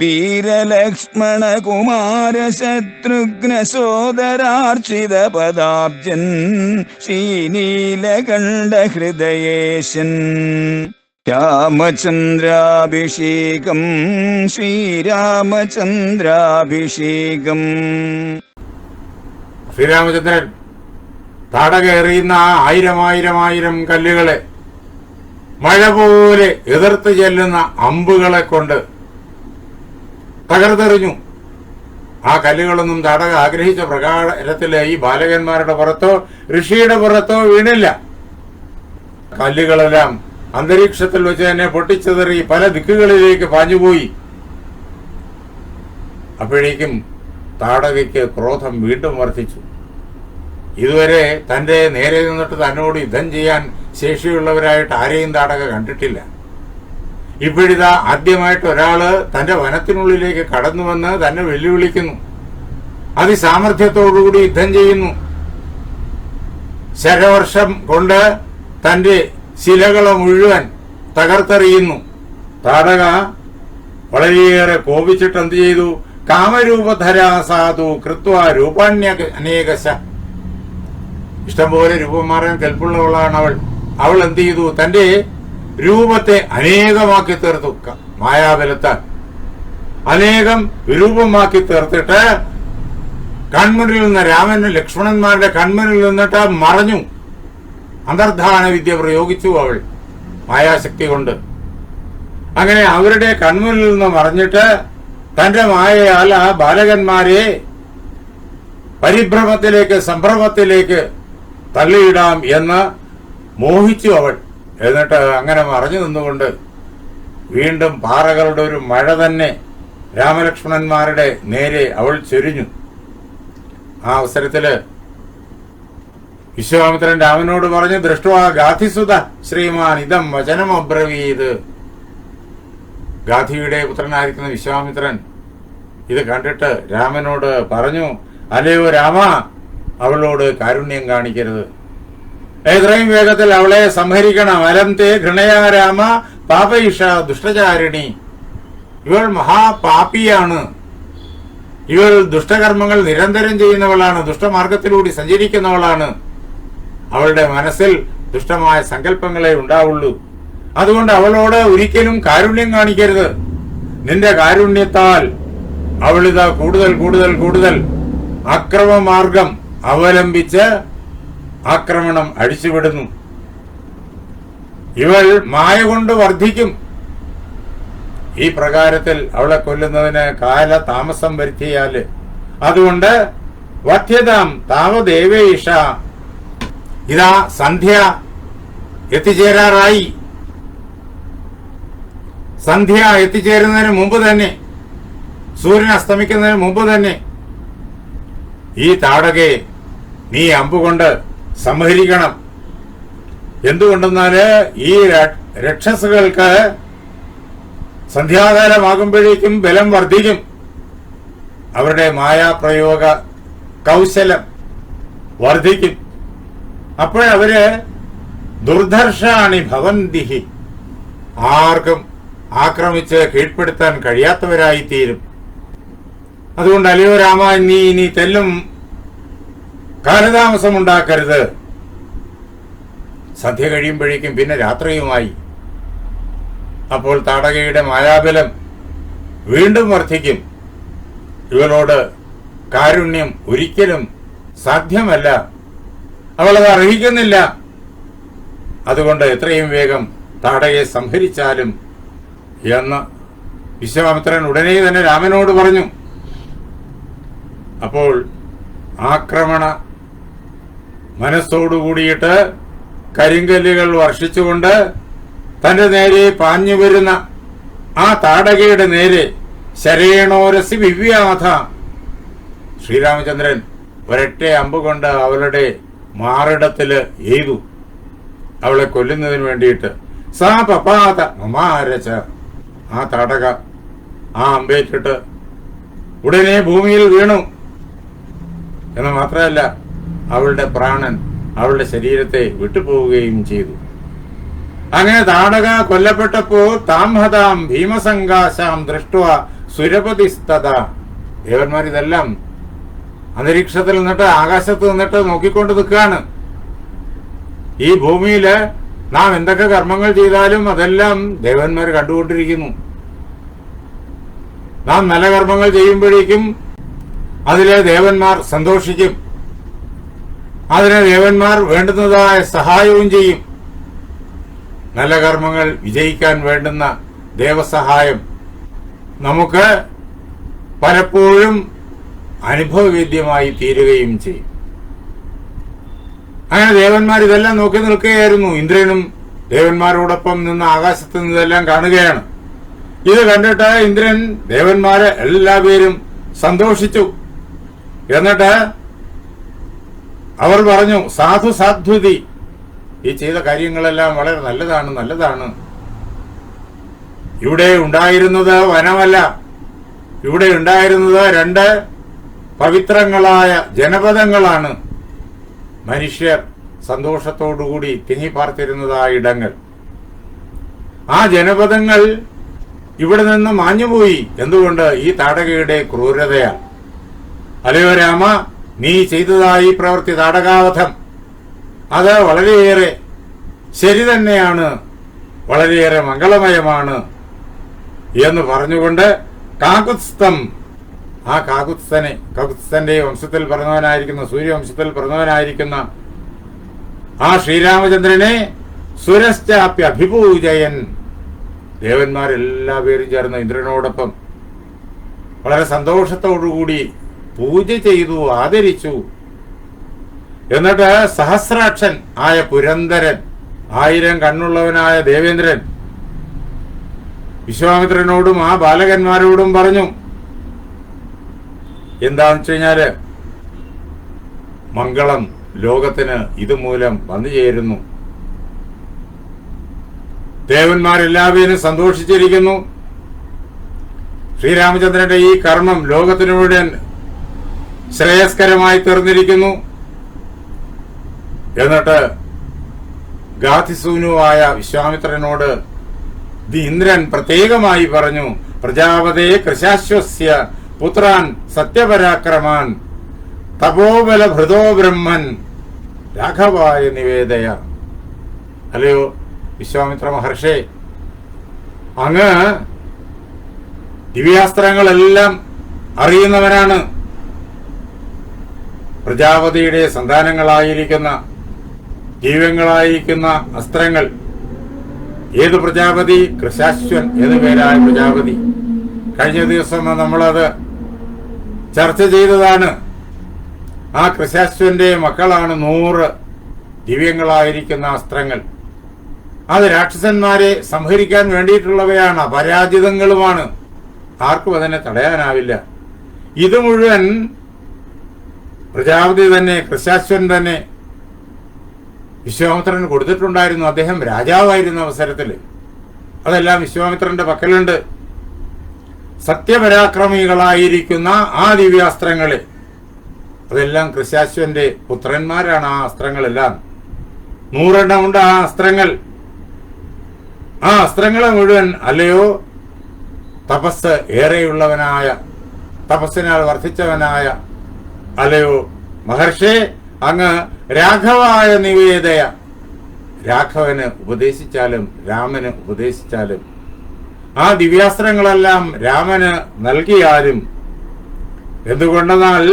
വീരലക്ഷ്മണ കുമാര ശത്രുഘ്ന സോദരാർച്ചിത പദാബ്ജൻ ശ്രീനീലകണ്ഠ ഹൃദയേശൻ രാമചന്ദ്രാഭിഷേകം ശ്രീരാമചന്ദ്രാഭിഷേകം. ശ്രീരാമചന്ദ്രൻ തടകേറിയുന്ന ആയിരം ആയിരം ആയിരം കല്ലുകളെ മഴ പോലെ എതിർത്ത് ചെല്ലുന്ന അമ്പുകളെ കൊണ്ട് തകർത്തെറിഞ്ഞു ആ കല്ലുകളൊന്നും തടക ആഗ്രഹിച്ച പ്രകാരത്തിൽ ഈ ബാലകന്മാരുടെ പുറത്തോ ഋഷിയുടെ പുറത്തോ വീണില്ല. കല്ലുകളെല്ലാം അന്തരീക്ഷത്തിൽ വെച്ച് തന്നെ പൊട്ടിച്ചെതറി പല ദിക്കുകളിലേക്ക് പാഞ്ഞുപോയി. അപ്പോഴേക്കും താടകയ്ക്ക് ക്രോധം വീണ്ടും വർദ്ധിച്ചു. ഇതുവരെ തന്റെ നേരെ നിന്നിട്ട് തന്നോട് യുദ്ധം ചെയ്യാൻ ശേഷിയുള്ളവരായിട്ട് ആരെയും താടക കണ്ടിട്ടില്ല. ഇപ്പോഴിതാ ആദ്യമായിട്ട് ഒരാൾ തന്റെ വനത്തിനുള്ളിലേക്ക് കടന്നു വന്ന് തന്നെ വെല്ലുവിളിക്കുന്നു. അതിസാമർഥ്യത്തോടുകൂടി യുദ്ധം ചെയ്യുന്നു. ശരവർഷം കൊണ്ട് തന്റെ ശിലകളെ മുഴുവൻ തകർത്തെറിയുന്നു. താടക വളരെയേറെ കോപിച്ചിട്ട് എന്ത് ചെയ്തു? കാമരൂപധരാ സാധു കൃത്വ രൂപാണ്യ അനേകശ. ഇഷ്ടംപോലെ രൂപം മാറാൻ കെൽപ്പുള്ളവളാണ് അവൾ. അവൾ എന്ത് ചെയ്തു? തന്റെ രൂപത്തെ അനേകമാക്കി തീർത്തു. മായാബലത്താൽ. അനേകം രൂപമാക്കി തീർത്തിട്ട് കൺമുന്നിൽ നിന്ന് രാമന് ലക്ഷ്മണന്മാരുടെ കൺമുന്നിൽ നിന്നിട്ട് മറഞ്ഞു. അന്തർധാന വിദ്യ പ്രയോഗിച്ചു അവൾ മായാശക്തി കൊണ്ട്. അങ്ങനെ അവരുടെ കൺമുന്നിൽ നിന്ന് മറഞ്ഞിട്ട് തന്റെ മായയാൽ ആ ബാലകന്മാരെ പരിഭ്രമത്തിലേക്ക് സംഭ്രമത്തിലേക്ക് തള്ളിയിടാം എന്ന് മോഹിച്ചു അവൾ. എന്നിട്ട് അങ്ങനെ മറഞ്ഞു നിന്നുകൊണ്ട് വീണ്ടും പാറകളുടെ ഒരു മഴ തന്നെ രാമലക്ഷ്മണന്മാരുടെ നേരെ അവൾ ചൊരിഞ്ഞു. ആ അവസരത്തിൽ വിശ്വാമിത്രൻ രാമനോട് പറഞ്ഞു ദൃഷ്ടുവാ ഗാധിസുത ശ്രീമാൻ ഇതം വചനം അബ്രവീത്. ഗാന്ധിയുടെ പുത്രനായിരിക്കുന്ന വിശ്വാമിത്രൻ ഇത് കണ്ടിട്ട് രാമനോട് പറഞ്ഞു അല്ലയോ രാമ അവളോട് കാരുണ്യം കാണിക്കരുത്. എത്രയും വേഗത്തിൽ അവളെ സംഹരിക്കണം. അലം തേ ഘൃണയാ രാമ പാപയിഷ ദുഷ്ടചാരിണി. ഇവൾ മഹാപാപിയാണ്. ഇവൾ ദുഷ്ടകർമ്മങ്ങൾ നിരന്തരം ചെയ്യുന്നവളാണ് ദുഷ്ടമാർഗത്തിലൂടെ സഞ്ചരിക്കുന്നവളാണ്. അവളുടെ മനസ്സിൽ ദുഷ്ടമായ സങ്കല്പങ്ങളെ ഉണ്ടാവുള്ളൂ. അതുകൊണ്ട് അവളോട് ഒരിക്കലും കാരുണ്യം കാണിക്കരുത്. നിന്റെ കാരുണ്യത്താൽ അവളിതാ കൂടുതൽ കൂടുതൽ കൂടുതൽ. അക്രമമാർഗം അവലംബിച്ച് ആക്രമണം അടിച്ചുവിടുന്നു ഇവൾ മായ കൊണ്ട് വർദ്ധിക്കും ഈ പ്രകാരത്തിൽ അവളെ കൊല്ലുന്നതിന് കാല താമസം വരുത്തിയാൽ അതുകൊണ്ട് വധ്യതാം താവദേവേഷ. ഇതാ സന്ധ്യ എത്തിച്ചേരാറായി. സന്ധ്യ എത്തിച്ചേരുന്നതിന് മുമ്പ് തന്നെ സൂര്യൻ അസ്തമിക്കുന്നതിന് മുമ്പ് തന്നെ ഈ താടകെ നീ അമ്പുകൊണ്ട് സംഹരിക്കണം. എന്തുകൊണ്ടെന്നാൽ ഈ രക്ഷസുകൾക്ക് സന്ധ്യാകാലമാകുമ്പോഴേക്കും ബലം വർദ്ധിക്കും. അവരുടെ മായാപ്രയോഗ കൗശലം വർദ്ധിക്കും. അപ്പോഴവര് ദുർധർഷാണി ഭവന്തിഹി ആർക്കും ആക്രമിച്ച് കീഴ്പ്പെടുത്താൻ കഴിയാത്തവരായിത്തീരും. അതുകൊണ്ട് അല്ലയോ രാമ നീ ഇനി തെല്ലും കാലതാമസം ഉണ്ടാക്കരുത് സന്ധ്യ കഴിയുമ്പോഴേക്കും പിന്നെ രാത്രിയുമായി. അപ്പോൾ താടകയുടെ മായാബലം വീണ്ടും വർദ്ധിക്കും. ഇവളോട് കാരുണ്യം ഒരിക്കലും സാധ്യമല്ല. അവളത് അർഹിക്കുന്നില്ല. അതുകൊണ്ട് എത്രയും വേഗം താടകയെ സംഹരിച്ചാലും എന്ന് വിശ്വാമിത്രൻ ഉടനെ തന്നെ രാമനോട് പറഞ്ഞു. അപ്പോൾ ആക്രമണ മനസ്സോടുകൂടിയിട്ട് കരിങ്കല്ലുകൾ വർഷിച്ചുകൊണ്ട് തന്റെ നേരെ പാഞ്ഞു വരുന്ന ആ താടകയുടെ നേരെ ശരേണോരസി വിവ്യാധ. ശ്രീരാമചന്ദ്രൻ ഒരൊറ്റ അമ്പ് കൊണ്ട് അവളുടെ മാറിടത്തിൽ എയ്തു അവളെ കൊല്ലുന്നതിന് വേണ്ടിയിട്ട് സാ പപാത മമാരച്ച ആ തടക ആ അമ്പേറ്റിട്ട് ഉടനെ ഭൂമിയിൽ വീണു. എന്ന് മാത്രമല്ല അവളുടെ പ്രാണൻ അവളുടെ ശരീരത്തെ വിട്ടുപോവുകയും ചെയ്തു. അങ്ങനെ താടക കൊല്ലപ്പെട്ടപ്പോ താംഹതാം ഭീമസങ്കാശാം ദൃഷ്ടുവ സുരപതിസ്തത ദേവന്മാർ ഇതെല്ലാം അന്തരീക്ഷത്തിൽ നിന്നിട്ട് ആകാശത്ത് നിന്നിട്ട് നോക്കിക്കൊണ്ട് നിൽക്കുകയാണ്. ഈ ഭൂമിയിൽ നാം എന്തൊക്കെ കർമ്മങ്ങൾ ചെയ്താലും അതെല്ലാം ദേവന്മാർ കണ്ടുകൊണ്ടിരിക്കുന്നു. നാം നല്ല കർമ്മങ്ങൾ ചെയ്യുമ്പോഴേക്കും അതിലെ ദേവന്മാർ സന്തോഷിക്കും. അതിന് ദേവന്മാർ വേണ്ടുന്നതായ സഹായവും ചെയ്യും. നല്ല കർമ്മങ്ങൾ വിജയിക്കാൻ വേണ്ടുന്ന ദേവസഹായം. നമുക്ക് പലപ്പോഴും അനുഭവവേദ്യമായി തീരുകയും ചെയ്യും. അങ്ങനെ ദേവന്മാർ ഇതെല്ലാം നോക്കി നിൽക്കുകയായിരുന്നു. ഇന്ദ്രനും ദേവന്മാരോടൊപ്പം നിന്ന് ആകാശത്ത് നിന്ന് ഇതെല്ലാം കാണുകയാണ്. ഇത് കണ്ടിട്ട് ഇന്ദ്രൻ ദേവന്മാരെ എല്ലാവരും സന്തോഷിച്ചു. എന്നിട്ട് അവർ പറഞ്ഞു സാധു സാധ്വതി ഈ ചെയ്ത കാര്യങ്ങളെല്ലാം വളരെ നല്ലതാണ് നല്ലതാണ്. ഇവിടെ ഉണ്ടായിരുന്നത് വനമല്ല. ഇവിടെ ഉണ്ടായിരുന്നത് രണ്ട് പവിത്രങ്ങളായ ജനപദങ്ങളാണ്. മനുഷ്യർ സന്തോഷത്തോടുകൂടി തിങ്ങിപ്പാർത്തിരുന്നതായ ഇടങ്ങൾ. ആ ജനപദങ്ങൾ ഇവിടെ നിന്ന് മാഞ്ഞുപോയി. എന്തുകൊണ്ട്? ഈ താടകയുടെ ക്രൂരതയാണ് അല്ലയോ രാമ? നീ ചെയ്തതായി പ്രവൃത്തി തടകാവധം അത് വളരെയേറെ ശരി തന്നെയാണ്. വളരെയേറെ മംഗളമയമാണ്. എന്ന് പറഞ്ഞുകൊണ്ട് കാകുത്സ്ഥം ആ കാകുത്സ്ഥനെ കാകുത്സ്ഥന്റെ വംശത്തിൽ പറഞ്ഞവനായിരിക്കുന്ന സൂര്യവംശത്തിൽ പറഞ്ഞവനായിരിക്കുന്ന ആ ശ്രീരാമചന്ദ്രനെ സുരശ്ചാപ്യ അഭിപൂജയൻ. ദേവന്മാരെല്ലാ പേരും ചേർന്ന് ഇന്ദ്രനോടൊപ്പം വളരെ സന്തോഷത്തോടുകൂടി പൂജ ചെയ്തു ആദരിച്ചു. എന്നിട്ട് സഹസ്രാക്ഷൻ ആയ പുരന്തരൻ ആയിരം കണ്ണുള്ളവനായ ദേവേന്ദ്രൻ വിശ്വാമിത്രനോടും ആ ബാലകന്മാരോടും പറഞ്ഞു എന്താന്ന് വെച്ച് കഴിഞ്ഞാൽ മംഗളം ലോകത്തിന് ഇതുമൂലം വന്നു ചേരുന്നു. ദേവന്മാരെല്ലാവരും സന്തോഷിച്ചിരിക്കുന്നു. ശ്രീരാമചന്ദ്രന്റെ ഈ കർമ്മം ലോകത്തിനു മുഴുവൻ ശ്രേയസ്കരമായി തീർന്നിരിക്കുന്നു. എന്നിട്ട് ഗാധിസൂനുവായ വിശ്വാമിത്രനോട് ദി ഇന്ദ്രൻ പ്രത്യേകമായി പറഞ്ഞു പ്രജാപതേ കൃശാശ്വസ്യ പുത്രാൻ സത്യപരാക്രമാൻ തപോബല ഭൃതോ ബ്രഹ്മൻ രാഘവായ നിവേദയ. അല്ലയോ വിശ്വാമിത്ര മഹർഷേ? അങ്ങ് ദിവ്യാസ്ത്രങ്ങളെല്ലാം അറിയുന്നവനാണ്. പ്രജാപതിയുടെ സന്താനങ്ങളായിരിക്കുന്ന ജീവങ്ങളായിരിക്കുന്ന അസ്ത്രങ്ങൾ. ഏത് പ്രജാപതി? കൃശാശ്വൻ ഏത് പേരായ പ്രജാപതി. കഴിഞ്ഞ ദിവസം നമ്മളത് ചർച്ച ചെയ്തതാണ്. ആ കൃശാശ്വന്റെ മക്കളാണ് നൂറ് ദിവ്യങ്ങളായിരിക്കുന്ന അസ്ത്രങ്ങൾ. അത് രാക്ഷസന്മാരെ സംഹരിക്കാൻ വേണ്ടിയിട്ടുള്ളവയാണ് അപരാജിതങ്ങളുമാണ്. ആർക്കും അതിനെ തടയാനാവില്ല. ഇത് മുഴുവൻ പ്രജാപതി തന്നെ കൃശാശ്വൻ തന്നെ വിശ്വാമിത്രന് കൊടുത്തിട്ടുണ്ടായിരുന്നു. അദ്ദേഹം രാജാവായിരുന്ന അവസരത്തിൽ അതെല്ലാം വിശ്വാമിത്രന്റെ പക്കലുണ്ട്. സത്യപരാക്രമികളായിരിക്കുന്ന ആ ദിവ്യാസ്ത്രങ്ങൾ. അതെല്ലാം കൃശാശ്വന്റെ പുത്രന്മാരാണ് ആ അസ്ത്രങ്ങളെല്ലാം. നൂറെണ്ണം ഉണ്ട് ആ അസ്ത്രങ്ങൾ. ആ അസ്ത്രങ്ങളെ മുഴുവൻ അല്ലയോ? തപസ് ഏറെയുള്ളവനായ തപസ്സിനാൽ വർദ്ധിച്ചവനായ അല്ലയോ? മഹർഷേ അങ്ങ് രാഘവായ നിവേദയ. രാഘവന് ഉപദേശിച്ചാലും രാമന് ഉപദേശിച്ചാലും ആ ദിവ്യാസ്ത്രങ്ങളെല്ലാം രാമന് നൽകിയാലും എന്തുകൊണ്ടെന്നാൽ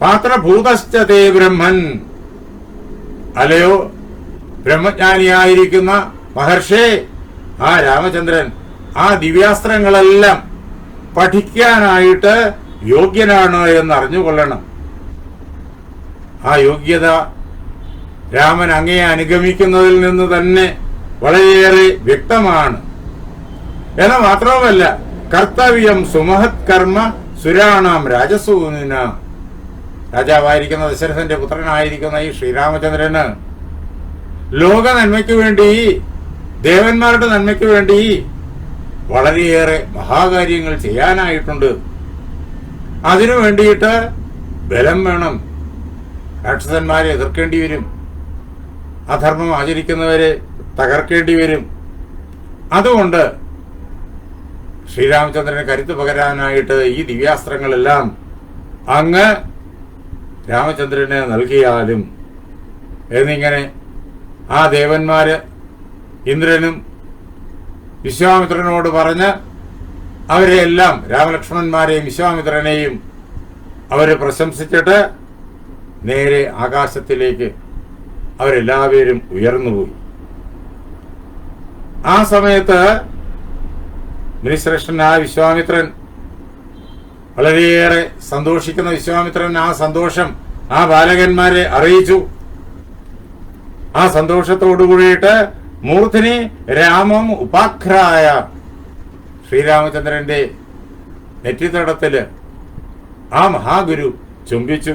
പാത്രഭൂതശ്ചതേ ബ്രഹ്മൻ. അല്ലയോ? ബ്രഹ്മജ്ഞാനിയായിരിക്കുന്ന മഹർഷേ ആ രാമചന്ദ്രൻ ആ ദിവ്യാസ്ത്രങ്ങളെല്ലാം പഠിക്കാനായിട്ട് യോഗ്യനാണ് എന്ന് അറിഞ്ഞുകൊള്ളണം ആ യോഗ്യത രാമൻ അങ്ങയെ അനുഗമിക്കുന്നതിൽ നിന്ന് തന്നെ വളരെയേറെ വ്യക്തമാണ്. എന്ന് മാത്രവുമല്ല കർത്തവ്യം സുമഹത് കർമ്മ സുരാണാം രാജസൂന രാജാവായിരിക്കുന്ന ദശരഥന്റെ പുത്രനായിരിക്കുന്ന ഈ ശ്രീരാമചന്ദ്രന് ലോക നന്മയ്ക്ക് വേണ്ടി ദേവന്മാരുടെ നന്മയ്ക്ക് വേണ്ടി വളരെയേറെ മഹാകാര്യങ്ങൾ ചെയ്യാനായിട്ടുണ്ട്. അതിനു വേണ്ടിയിട്ട് ബലം വേണം. രാക്ഷസന്മാരെ എതിർക്കേണ്ടി വരും. അധർമ്മം ആചരിക്കുന്നവരെ തകർക്കേണ്ടി വരും. അതുകൊണ്ട് ശ്രീരാമചന്ദ്രന് കരുത്ത് പകരാനായിട്ട് ഈ ദിവ്യാസ്ത്രങ്ങളെല്ലാം അങ്ങ് രാമചന്ദ്രന് നൽകിയാലും എന്നിങ്ങനെ ആ ദേവന്മാര് ഇന്ദ്രനും വിശ്വാമിത്രനോട് പറഞ്ഞ് അവരെ എല്ലാം രാമലക്ഷ്മണന്മാരെയും വിശ്വാമിത്രനെയും അവരെ പ്രശംസിച്ചിട്ട് നേരെ ആകാശത്തിലേക്ക് അവരെല്ലാവരും ഉയർന്നുപോയി. ആ സമയത്ത് മുനിശ്രേഷ്ഠനായ വിശ്വാമിത്രൻ വളരെയേറെ സന്തോഷിക്കുന്ന വിശ്വാമിത്രൻ ആ സന്തോഷം ആ ബാലകന്മാരെ അറിയിച്ചു. ആ സന്തോഷത്തോടു കൂടിയിട്ട് രാമം ഉപാഖ്രായ ശ്രീരാമചന്ദ്രന്റെ നെറ്റിത്തടത്തിൽ ആ മഹാഗുരു ചുംബിച്ചു.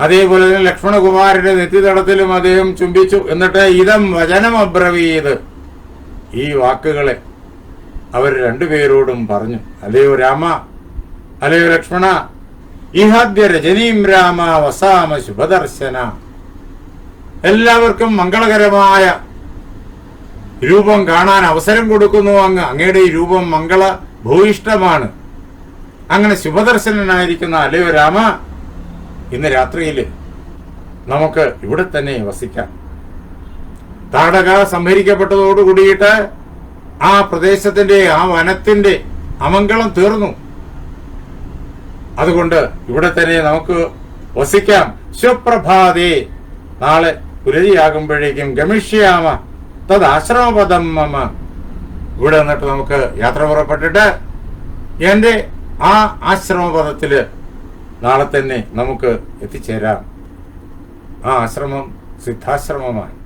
അതേപോലെ തന്നെ ലക്ഷ്മണകുമാരന്റെ നെറ്റിത്തടത്തിലും അദ്ദേഹം ചുംബിച്ചു. എന്നിട്ട് ഇതം വചനം അബ്രവീത്. ഈ വാക്കുകളെ അവർ രണ്ടുപേരോടും പറഞ്ഞു. അല്ലയോ രാമ അല്ലയോ ലക്ഷ്മണ ഇഹാദ്യ രജനീം രാമ വസാമ ശുഭദർശന. എല്ലാവർക്കും മംഗളകരമായ രൂപം കാണാൻ അവസരം കൊടുക്കുന്നു അങ്ങ്. അങ്ങയുടെ ഈ രൂപം മംഗള ഭൂയിഷ്ടമാണ് അങ്ങനെ ശുഭദർശനനായിരിക്കുന്ന അല്ലയോ രാമ ഇന്ന് രാത്രിയിൽ നമുക്ക് ഇവിടെ തന്നെ വസിക്കാം. താടക സംഭരിക്കപ്പെട്ടതോടു കൂടിയിട്ട് ആ പ്രദേശത്തിന്റെ ആ വനത്തിന്റെ അമംഗളം തീർന്നു. അതുകൊണ്ട് ഇവിടെ തന്നെ നമുക്ക് വസിക്കാം. ശുപ്രഭാതേ നാളെ പുലരിയാകുമ്പോഴേക്കും ഗമിഷ്യാമ തത് ആശ്രമപദം ഇവിടെ നിന്നിട്ട് നമുക്ക് യാത്ര പുറപ്പെട്ടിട്ട് എന്റെ ആ ആശ്രമപദത്തിൽ നാളെ തന്നെ നമുക്ക് എത്തിച്ചേരാം. ആ ആശ്രമം സിദ്ധാശ്രമമാണ്.